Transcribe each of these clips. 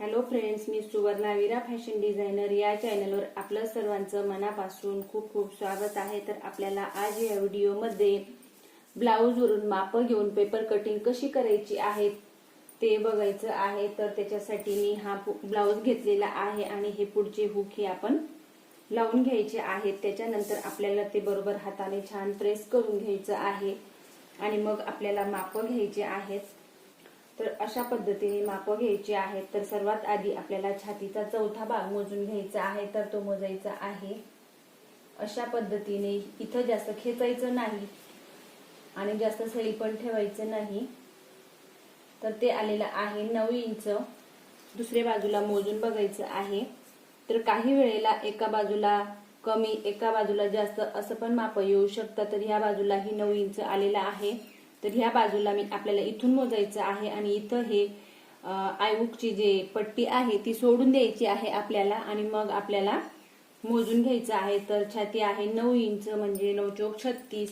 Hello friends मी Suvarna Vira fashion designer या चॅनलवर आपलं सर्वांचं मनापासून खूप खूप स्वागत आहे. तर आपल्याला आज या व्हिडिओमध्ये ब्लाऊजवरून मापं घेऊन पेपर कटिंग कशी करायची आहे ते बघायचं आहे. तर त्याच्यासाठी मी हा ब्लाऊज घेतलेला आहे आणि हे पुढचे हुक हे आपण लावून घ्यायचे आहेत. त्याच्यानंतर आपल्याला ते बरोबर हाताने छान प्रेस करून घ्यायचं आहे. आणि मग आपल्याला मापं घ्यायचे आहेत. तर अशा पद्धतीने मापं घ्यायची आहेत. तर सर्वात आधी आपल्याला छातीचा चौथा भाग मोजून घ्यायचा आहे तर तो मोजायचा आहे. अशा पद्धतीने इथं जास्त खेचायचं नाही आणि जास्त सळी पण ठेवायचं नाही. तर ते आलेलं आहे नऊ इंच. दुसऱ्या बाजूला मोजून बघायचं आहे. तर काही वेळेला एका बाजूला कमी एका बाजूला जास्त असं पण माप येऊ शकतं तर ह्या बाजूलाही नऊ इंच आलेला आहे. तर ह्या बाजूला मी आपल्याला इथून मोजायचं आहे आणि इथं हे आयबुकची जे पट्टी आहे ती सोडून द्यायची आहे आपल्याला आणि मग आपल्याला मोजून घ्यायचं आहे. तर छाती आहे नऊ इंच म्हणजे नऊ चौक छत्तीस.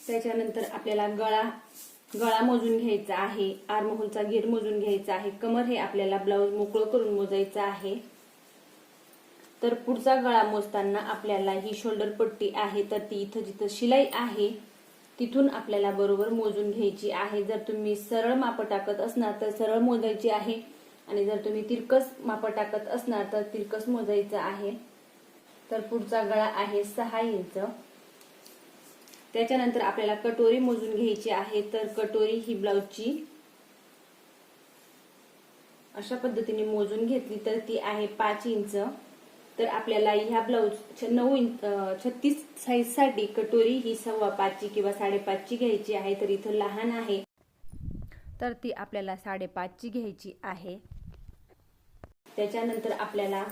त्याच्यानंतर आपल्याला गळा गळा मोजून घ्यायचा आहे. आर्महोलचा घेर मोजून घ्यायचा आहे. कमर हे आपल्याला ब्लाऊज मोकळं करून मोजायचं आहे. तर पुढचा गळा मोजताना आपल्याला ही शोल्डर पट्टी आहे. तर ती इथं जिथं शिलाई आहे तिथून आपल्याला बरोबर मोजून घ्यायची आहे. जर तुम्ही सरळ माप टाकत असणार तर सरळ मोजायची आहे. आणि जर तुम्ही तिरकस माप टाकत असणार तर तिरकस मोजायचं आहे. तर पुढचा गळा आहे सहा इंच. त्याच्यानंतर आपल्याला कटोरी मोजून घ्यायची आहे. तर कटोरी ही ब्लाऊजची अशा पद्धतीने मोजून घेतली तर ती आहे पाच इंच. तर आपल्याला ह्या ब्लाऊज नऊ इंच छत्तीस साईजसाठी कटोरी ही सव्वा पाचची किंवा साडेपाचची घ्यायची आहे तर इथं लहान आहे. तर ती आपल्याला साडेपाचची घ्यायची आहे. त्याच्यानंतर आपल्याला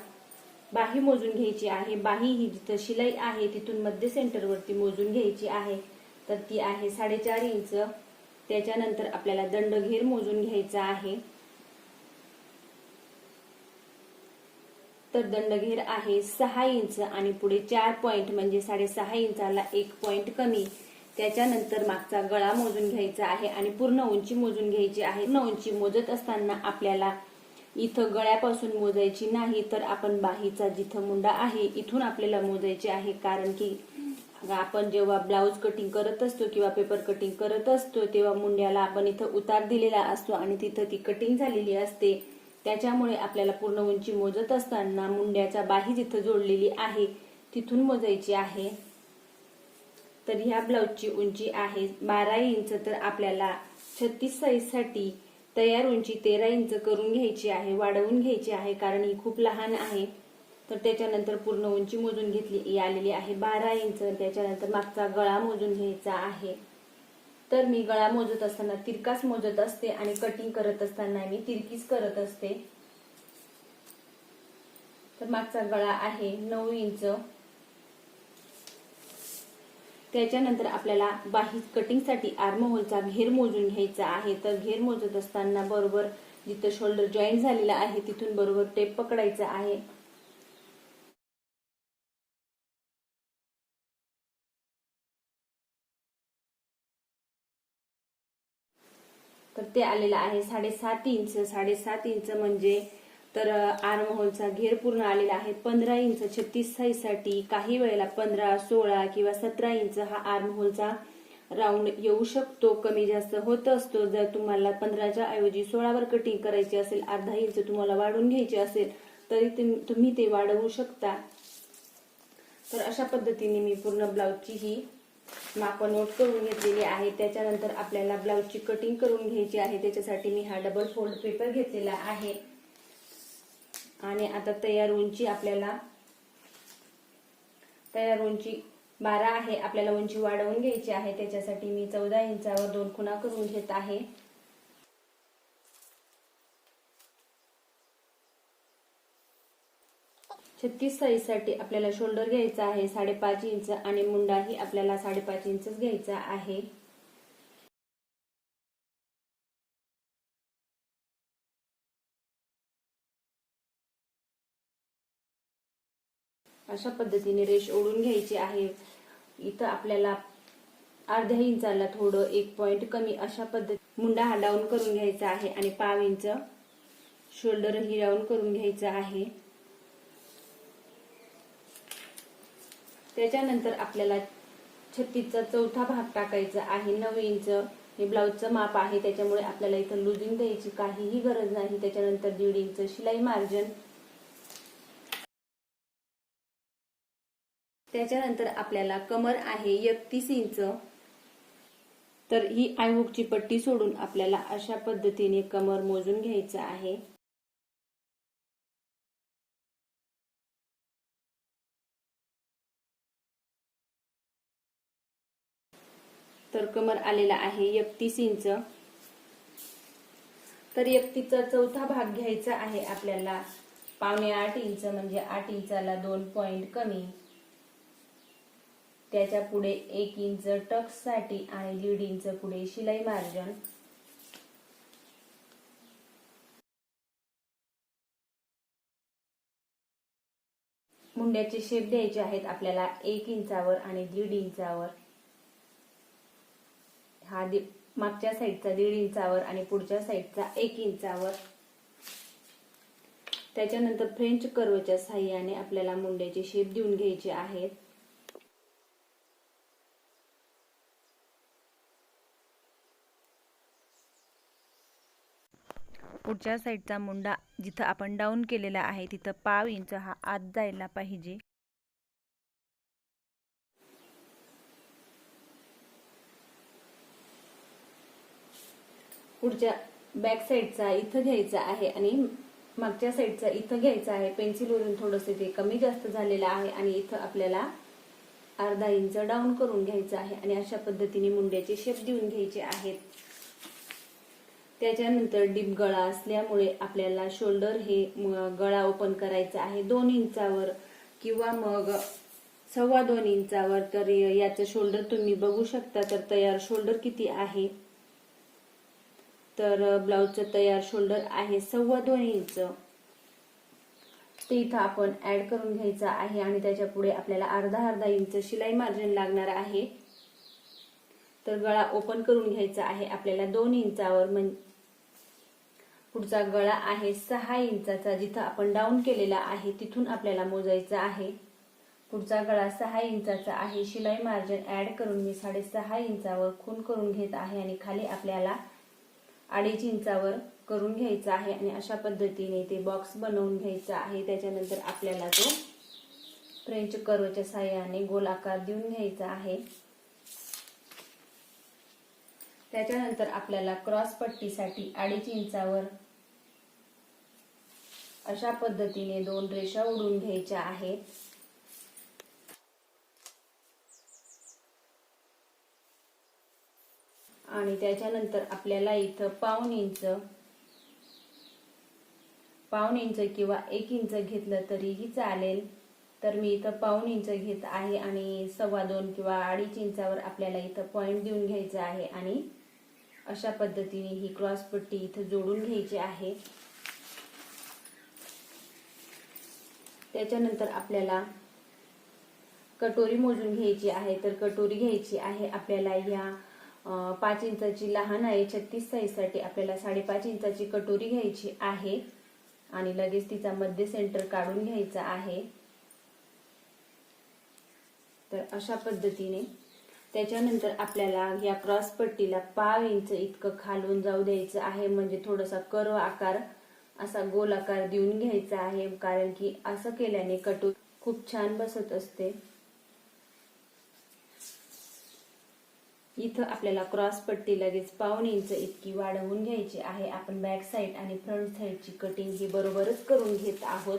बाही मोजून घ्यायची आहे. बाही ही जिथं शिलाई आहे तिथून मध्य सेंटरवरती मोजून घ्यायची आहे. तर ती आहे साडेचार इंच. त्याच्यानंतर आपल्याला दंडघेर मोजून घ्यायचा आहे. तर दंडघेर आहे सहा इंच आणि पुढे चार पॉइंट म्हणजे साडेसहा इंचाला एक पॉइंट कमी. त्याच्यानंतर मागचा गळा मोजून घ्यायचा आहे आणि पूर्ण उंची मोजून घ्यायची आहे. पूर्ण उंची मोजत असताना आपल्याला इथं गळ्यापासून मोजायची नाही तर आपण बाहीचा जिथं मुंडा आहे इथून आपल्याला मोजायचे आहे. कारण की आपण जेव्हा ब्लाऊज कटिंग करत असतो किंवा पेपर कटिंग करत असतो तेव्हा मुंड्याला आपण इथं उतार दिलेला असतो आणि तिथं ती कटिंग झालेली असते. त्याच्यामुळे आपल्याला पूर्ण उंची मोजत असताना मुंड्याचा बाही जिथं जोडलेली आहे तिथून मोजायची आहे. तर ह्या ब्लाऊजची उंची आहे बारा इंच तर आपल्याला छत्तीस साईजसाठी तयार उंची तेरा इंच करून घ्यायची आहे वाढवून घ्यायची आहे कारण ही खूप लहान आहे. तर त्याच्यानंतर पूर्ण उंची मोजून घेतली आलेली आहे बारा इंच त्याच्यानंतर मागचा गळा मोजून घ्यायचा आहे. तर मी गळा मोजत असताना तिरकाच मोजत असते आणि कटिंग करत असताना मी तिरकीच करत असते. तर मागचा गळा आहे नऊ इंच. त्याच्यानंतर आपल्याला बाही कटिंगसाठी आर्महोलचा घेर मोजून घ्यायचा आहे. तर घेर मोजत असताना बरोबर जिथं शोल्डर जॉईंट झालेला आहे तिथून बरोबर टेप पकडायचा आहे. तर ते आलेलं आहे साडेसात इंच. साडेसात इंच म्हणजे तर आर्महोलचा घेर पूर्ण आलेला आहे. पंधरा इंच छत्तीस साईजसाठी काही वेळेला पंधरा सोळा किंवा सतरा इंच हा आर्महोलचा राऊंड येऊ शकतो. कमी जास्त होत असतो. जर तुम्हाला पंधराच्या ऐवजी सोळावर कटिंग करायची असेल अर्धा इंच तुम्हाला वाढवून घ्यायची असेल तरी तुम्ही ते वाढवू शकता. तर अशा पद्धतीने मी पूर्ण ब्लाऊजची ही माप नोट करून घेतलेली आहे. त्याच्यानंतर आपल्याला ब्लाऊजची कटिंग करून घ्यायची आहे. त्याच्यासाठी मी हा डबल फोल्ड पेपर घेतलेला आहे. आणि आता तयार उंची आपल्याला तयार उंची बारा आहे. आपल्याला उंची वाढवून घ्यायची आहे. त्याच्यासाठी मी चौदा इंचावर दोन खुणा करून घेत आहे. छत्तीस साईजसाठी आपल्याला शोल्डर घ्यायचा आहे साडेपाच इंच आणि मुंडाही आपल्याला साडेपाच इंचच घ्यायचा आहे. अशा पद्धतीने रेश ओढून घ्यायची आहे. इथं आपल्याला अर्ध्या इंचाला थोडं एक पॉइंट कमी अशा पद्धती मुंडा हा डाऊन करून घ्यायचा आहे आणि पाव इंच शोल्डरही डाऊन करून घ्यायचा आहे. त्याच्यानंतर आपल्याला छत्तीसचा चौथा भाग टाकायचा आहे. नऊ इंच. हे ब्लाऊजचं माप आहे. त्याच्यामुळे आपल्याला इथं लुजिंग द्यायची काहीही गरज नाही. त्याच्यानंतर दीड इंच शिलाई मार्जिन त्याच्यानंतर आपल्याला कमर आहे एकतीस इंच. तर ही आयहुकची पट्टी सोडून आपल्याला अशा पद्धतीने कमर मोजून घ्यायचं आहे. तर कमर आलेला आहे एकतीस इंच. तर एकतीचा चौथा भाग घ्यायचा आहे आपल्याला. पावणे आठ इंच म्हणजे आठ इंचाला दोन पॉइंट कमी. त्याच्या पुढे एक इंच टक्ससाठी आणि दीड इंच पुढे शिलाई मार्जन. मुंड्याचे शेप द्यायचे आहेत आपल्याला एक इंचावर आणि दीड इंचावर. हा दि- मागच्या साईडचा दीड इंचावर आणि पुढच्या साईडचा एक इंचावर. त्याच्यानंतर फ्रेंच कर्वच्या साह्याने आपल्याला मुंड्याचे शेप देऊन घ्यायचे आहेत. पुढच्या साईडचा मुंडा जिथं आपण डाऊन केलेला आहे तिथं पाव इंच हा आत जायला पाहिजे. पुढच्या बॅक साईडचा इथं घ्यायचा आहे आणि मागच्या साईडचा इथं घ्यायचा आहे. पेन्सिलवरून थोडंसं ते कमी जास्त झालेलं आहे आणि इथं आपल्याला अर्धा इंच डाऊन करून घ्यायचं आहे आणि अशा पद्धतीने मुंड्याचे शेप देऊन घ्यायचे आहेत. त्याच्यानंतर डीप गळा असल्यामुळे आपल्याला शोल्डर हे म- गळा ओपन करायचा आहे. दोन इंचावर किंवा मग सव्वा दोन इंचावर. तर याचं शोल्डर तुम्ही बघू शकता. तर तयार शोल्डर किती आहे? तर ब्लाऊजचं तयार शोल्डर आहे सव्वा दोन इंच. ते इथं आपण ऍड करून घ्यायचं आहे आणि त्याच्या पुढे आपल्याला अर्धा अर्धा इंच शिलाई मार्जिन लागणार आहे. तर गळा ओपन करून घ्यायचा आहे आपल्याला दोन इंचावर म्हण पुढचा गळा आहे सहा इंचाचा जिथं आपण डाऊन केलेला आहे तिथून आपल्याला मोजायचा आहे. पुढचा गळा सहा इंचाचा आहे शिलाई मार्जिन ऍड करून मी साडेसहा इंचावर खून करून घेत आहे आणि खाली आपल्याला अडीच इंचावर करून घ्यायचा आहे आणि अशा पद्धतीने ते बॉक्स बनवून घ्यायचा आहे. त्याच्यानंतर आपल्याला तो फ्रेंच कर्वच्या साह्याने गोल आकार देऊन घ्यायचा आहे. त्याच्यानंतर आपल्याला क्रॉस पट्टीसाठी अडीच इंचावर अशा पद्धतीने दोन रेषा उडून घ्यायच्या आहेत. आणि त्याच्यानंतर आपल्याला इथं पाऊन इंच पाऊन इंच किंवा एक इंच घेतलं तरीही चालेल. तर मी इथं पाऊन इंच घेत आहे आणि सव्वा दोन किंवा अडीच इंचावर आपल्याला इथं पॉईंट देऊन घ्यायचं आहे आणि अशा पद्धतीने ही क्रॉस पट्टी इथं जोडून घ्यायची आहे. त्याच्यानंतर आपल्याला कटोरी मोजून घ्यायची आहे. तर कटोरी घ्यायची आहे आपल्याला ह्या पाच इंचाची लहान आहे छत्तीस साईजसाठी आपल्याला साडेपाच इंचाची कटोरी घ्यायची आहे. आणि लगेच तिचा मध्य सेंटर काढून घ्यायचा आहे. तर अशा पद्धतीने त्याच्यानंतर आपल्याला या क्रॉस पट्टीला पाव इंच इतकं खालून जाऊ द्यायचं आहे. म्हणजे थोडासा कर्व आकार असा गोल आकार देऊन घ्यायचा आहे. कारण की असं केल्याने कटोरी खूप छान बसत असते. इथं आपल्याला क्रॉस पट्टी लगेच पाऊण इंच इतकी वाढवून घ्यायची आहे. आपण बॅक साईड आणि फ्रंट साईडची कटिंग ही बरोबरच करून घेत आहोत.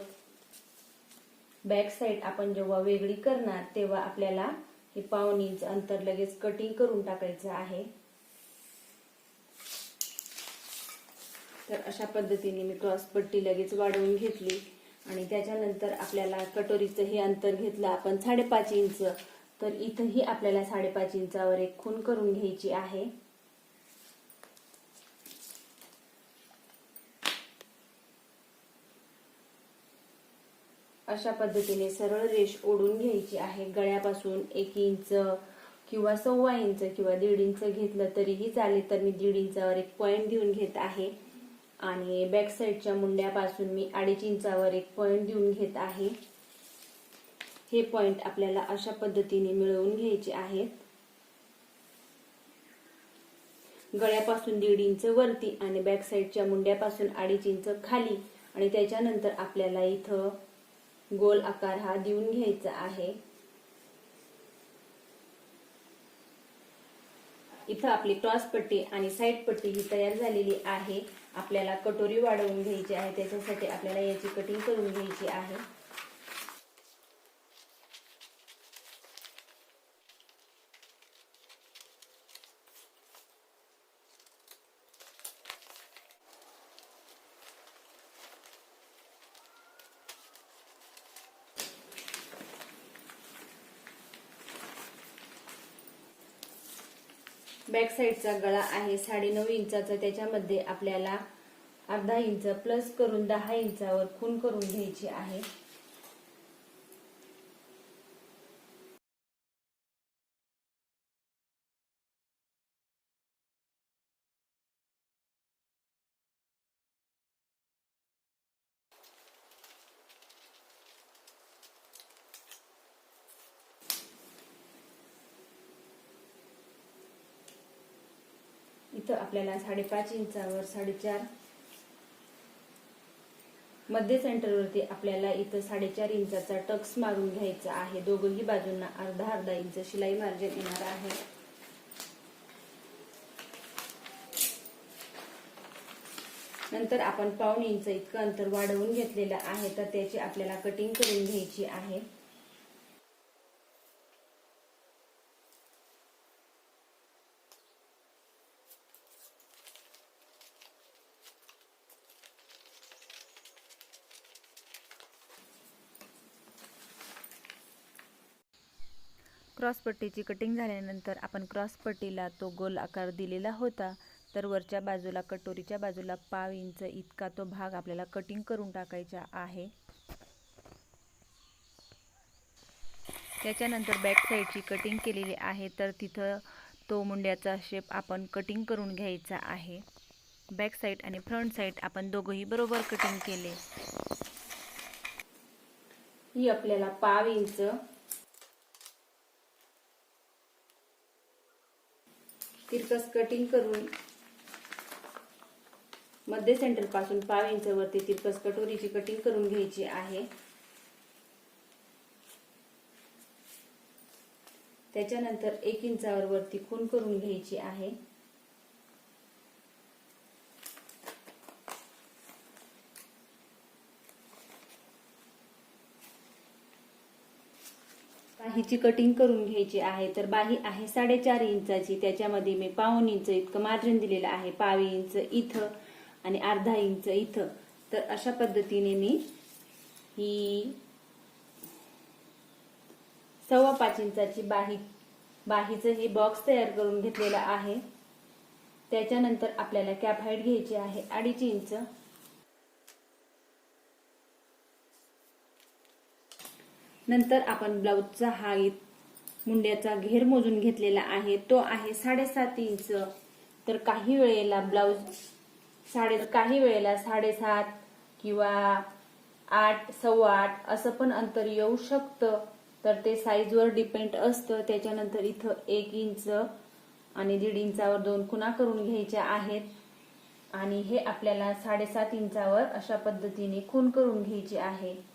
बॅक साईड आपण जेव्हा वेगळी करणार तेव्हा आपल्याला हे पाऊण इंच अंतर लगेच कटिंग करून टाकायचं आहे. तर अशा पद्धतीने मी क्रॉस पट्टी लगेच वाढवून घेतली आणि त्याच्यानंतर आपल्याला कटोरीचं हे अंतर घेतलं. आपण साडेपाच इंच तर इथंही आपल्याला साडेपाच इंचावर एक खून करून घ्यायची आहे. अशा पद्धतीने सरळ रेष ओढून घ्यायची आहे. गळ्यापासून एक इंच किंवा सव्वा इंच किंवा दीड इंच घेतलं तरीही चालेल तर मी दीड इंचावर एक पॉईंट देऊन घेत आहे. आणि बॅक साईडच्या मुंड्यापासून मी अडीच इंचावर एक पॉईंट देऊन घेत आहे. हे पॉइंट आपल्याला अशा पद्धतीने मिळवून घ्यायचे आहेत. गळ्यापासून दीड इंच वरती आणि बॅक साईडच्या मुंड्यापासून अडीच इंच खाली. आणि त्याच्यानंतर आपल्याला इथं गोल आकार हा देऊन घ्यायचा आहे. इथं आपली क्रॉस पट्टी आणि साईड पट्टी ही तयार झालेली आहे. आपल्याला कटोरी वाढवून घ्यायची आहे. त्याच्यासाठी आपल्याला याची कटिंग करून घ्यायची आहे. बॅक साईडचा गळा आहे साडेनऊ इंचाचा. त्याच्यामध्ये आपल्याला अर्धा इंच प्लस करून दहा इंचावर खून करून घ्यायची आहे इथं आपल्याला साडेपाच इंचावर साडेचार मध्य सेंटरवरती आपल्याला इथं साडेचार इंचाचा टक्स मारून घ्यायचा आहे. दोघंही बाजूंना अर्धा अर्धा इंच शिलाई मार्जिन येणार आहे. नंतर आपण पाऊण इंच इतकं अंतर वाढवून घेतलेलं आहे तर त्याची आपल्याला कटिंग करून घ्यायची आहे. क्रॉस पट्टीची कटिंग झाल्यानंतर आपण क्रॉस पट्टीला तो गोल आकार दिलेला होता तर वरच्या बाजूला कटोरीच्या बाजूला पाव इंच इतका तो भाग आपल्याला कटिंग करून टाकायचा आहे. त्याच्यानंतर बॅक साईडची कटिंग केलेली आहे तर तिथं तो मुंड्याचा शेप आपण कटिंग करून घ्यायचा आहे. बॅक साईड आणि फ्रंट साईड आपण दोघंही बरोबर कटिंग केले. ही आपल्याला पाव इंच तिरकस कटिंग करून मध्य सेंटरपासून पाव इंच वरती तिरकस कटोरीची कटिंग करून घ्यायची आहे. त्याच्यानंतर एक इंचावर वरती खून करून घ्यायची आहे. बाहीची कटिंग करून घ्यायची आहे तर बाही आहे साडेचार इंचाची. त्याच्यामध्ये मी पाऊन इंच इतकं मार्जिन दिलेलं आहे. पाव इंच इथं आणि अर्धा इंच इथं. तर अशा पद्धतीने मी ही सव्वा पाच इंचाची बाही बाहीचं हे बॉक्स तयार करून घेतलेलं आहे. त्याच्यानंतर आपल्याला कॅप हाईट घ्यायची आहे अडीच इंच. नंतर आपण ब्लाऊजचा हा मुंड्याचा घेर मोजून घेतलेला आहे. तो आहे साडेसात इंच. तर काही वेळेला ब्लाऊज साडे काही वेळेला साडेसात किंवा आठ सव्वा आठ असं पण अंतर येऊ शकतं. तर ते साईजवर डिपेंड असतं. त्याच्यानंतर इथं एक इंच आणि दीड इंचावर दोन खुणा करून घ्यायच्या आहेत. आणि हे आपल्याला साडेसात इंचावर अशा पद्धतीने खून करून घ्यायचे आहे.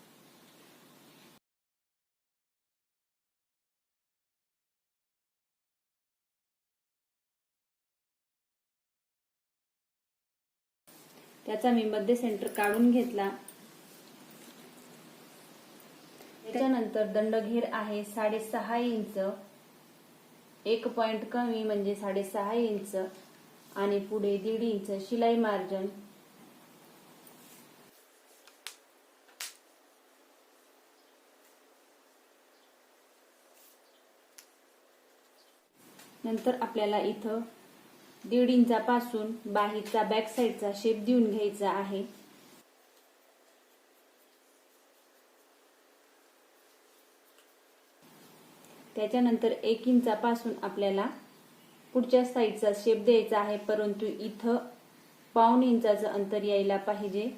त्याचा मी मध्य सेंटर काढून घेतला. त्याच्यानंतर दंडघेर आहे साडेसहा इंच. एक पॉइंट कमी म्हणजे साडेसहा इंच. आणि पुढे दीड इंच शिलाई मार्जन नंतर आपल्याला इथं दीड इंचापासून बाहीचा बॅक साईडचा शेप देऊन घ्यायचा आहे. त्याच्यानंतर एक इंचापासून आपल्याला पुढच्या साईडचा शेप द्यायचा आहे परंतु इथं पाऊण इंचाचं अंतर यायला पाहिजे.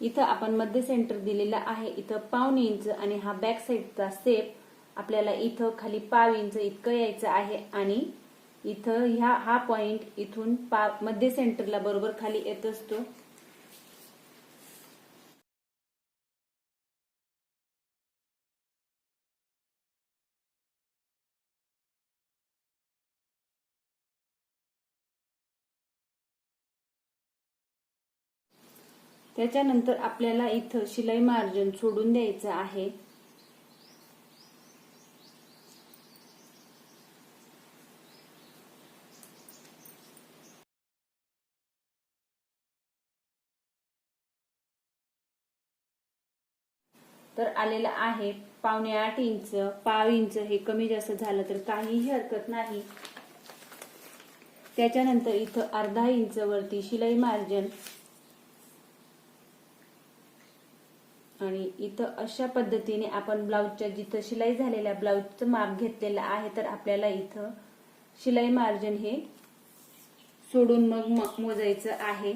इथं आपण मध्य सेंटर दिलेला आहे. इथं पावणे इंच आणि हा बॅक साईडचा सेप आपल्याला इथं खाली पाव इंच इतकं यायचं आहे आणि इथं ह्या हा पॉइंट इथून पा मध्य सेंटरला बरोबर खाली येत असतो. त्याच्यानंतर आपल्याला इथं शिलाई मार्जिन सोडून द्यायचं आहे. तर आलेलं आहे पावणे आठ इंच पाव इंच हे कमी जास्त झालं तर काहीही हरकत नाही. त्याच्यानंतर इथं अर्धा इंच वरती शिलाई मार्जिन आणि इथं अशा पद्धतीने आपण ब्लाऊजच्या जिथं शिलाई झालेल्या ब्लाऊजचं माप घेतलेलं आहे तर आपल्याला इथं शिलाई मार्जिन हे सोडून मग मोजायचं आहे.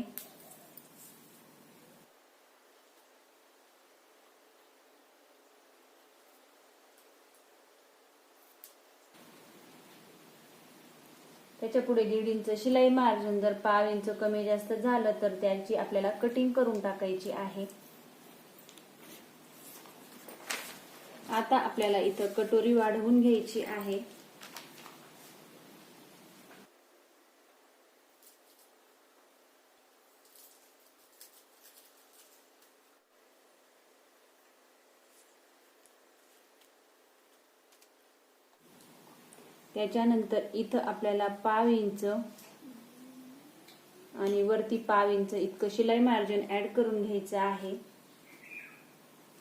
त्याच्या पुढे दीड इंच शिलाई मार्जिन जर पाव इंच कमी जास्त झालं तर त्याची आपल्याला कटिंग करून टाकायची आहे. आता आपल्याला इथं कटोरी वाढवून घ्यायची आहे. त्याच्यानंतर इथं आपल्याला पाव इंच आणि वरती पाव इंच इतकं शिलाई मार्जिन ऍड करून घ्यायचं आहे.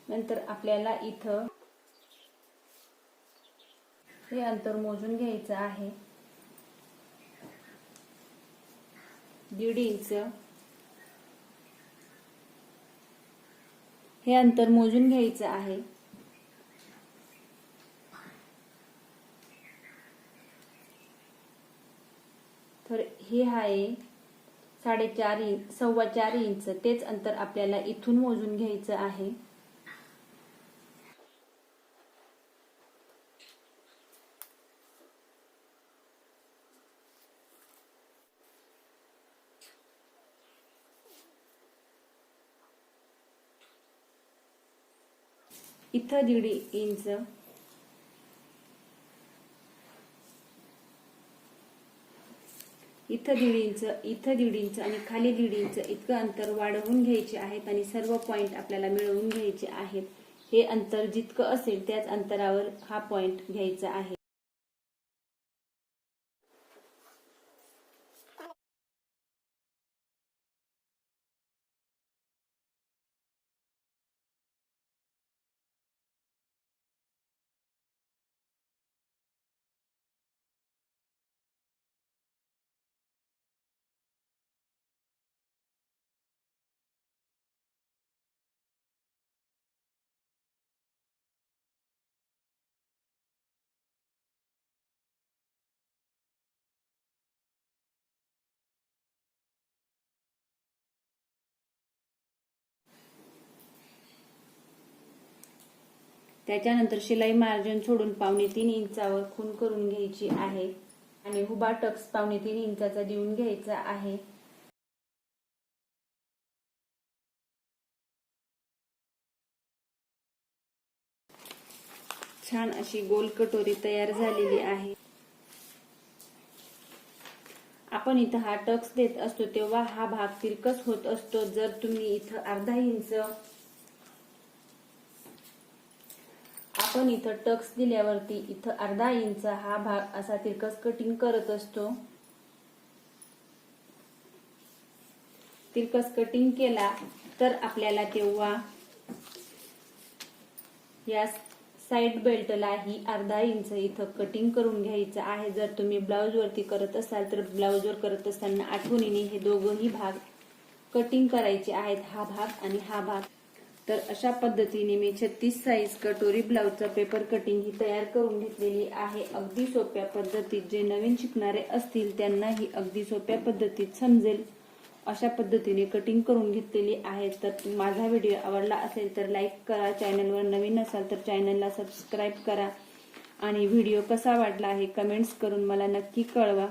नंतर आपल्याला इथं हे अंतर मोजून घ्यायचं आहे. दीड इंच. हे अंतर मोजून घ्यायचं आहे. तर हे आहे साडेचार इंच सव्वा चार इंच. तेच अंतर आपल्याला इथून मोजून घ्यायचं आहे. इथं दीड इंच. इथं दीड इंच इथं दीड इंच आणि खाली दीड इंच इतकं अंतर वाढवून घ्यायचे आहेत आणि सर्व पॉइंट आपल्याला मिळवून घ्यायचे आहेत. हे अंतर जितकं असेल त्याच अंतरावर हा पॉइंट घ्यायचा आहे. त्याच्यानंतर शिलाई मार्जिन सोडून पावणे तीन इंचावर खून करून घ्यायची आहे. आणि हुबा टक्स पावणे तीन इंचाचा देऊन घ्यायचा आहे. छान अशी गोल कटोरी तयार झालेली आहे. आपण इथं हा टक्स देत असतो तेव्हा हा भाग तिरकस होत असतो. जर तुम्ही इथं अर्धा इंच आपण इथं टक्स दिल्यावरती इथं अर्धा इंच हा भाग असा तिरकस कटिंग करत असतो. तिरकस कटिंग केला तर आपल्याला तेव्हा या साईड बेल्टला ही अर्धा इंच इथं कटिंग करून घ्यायचं आहे. जर तुम्ही ब्लाऊजवरती करत असाल तर ब्लाऊजवर करत असताना आठवणीने हे दोघंही भाग कटिंग करायचे आहेत. हा भाग आणि हा भाग. तर अशा पद्धतीने मी छत्तीस साईज कटोरी ब्लाउजचा पेपर कटिंग ही तयार करून घेतलेली आहे. अगदी सोप्या पद्धतीत जे नवीन शिकणारे असतील त्यांनाही अगदी सोप्या पद्धतीत समजेल. अशा पद्धतीने कटिंग करून घेतलेली आहे. तर माझा व्हिडिओ आवडला असेल तर लाईक करा. चॅनलवर नवीन असाल तर चॅनलला सबस्क्राईब करा. आणि व्हिडिओ कसा वाटला आहे कमेंट्स करून मला नक्की कळवा.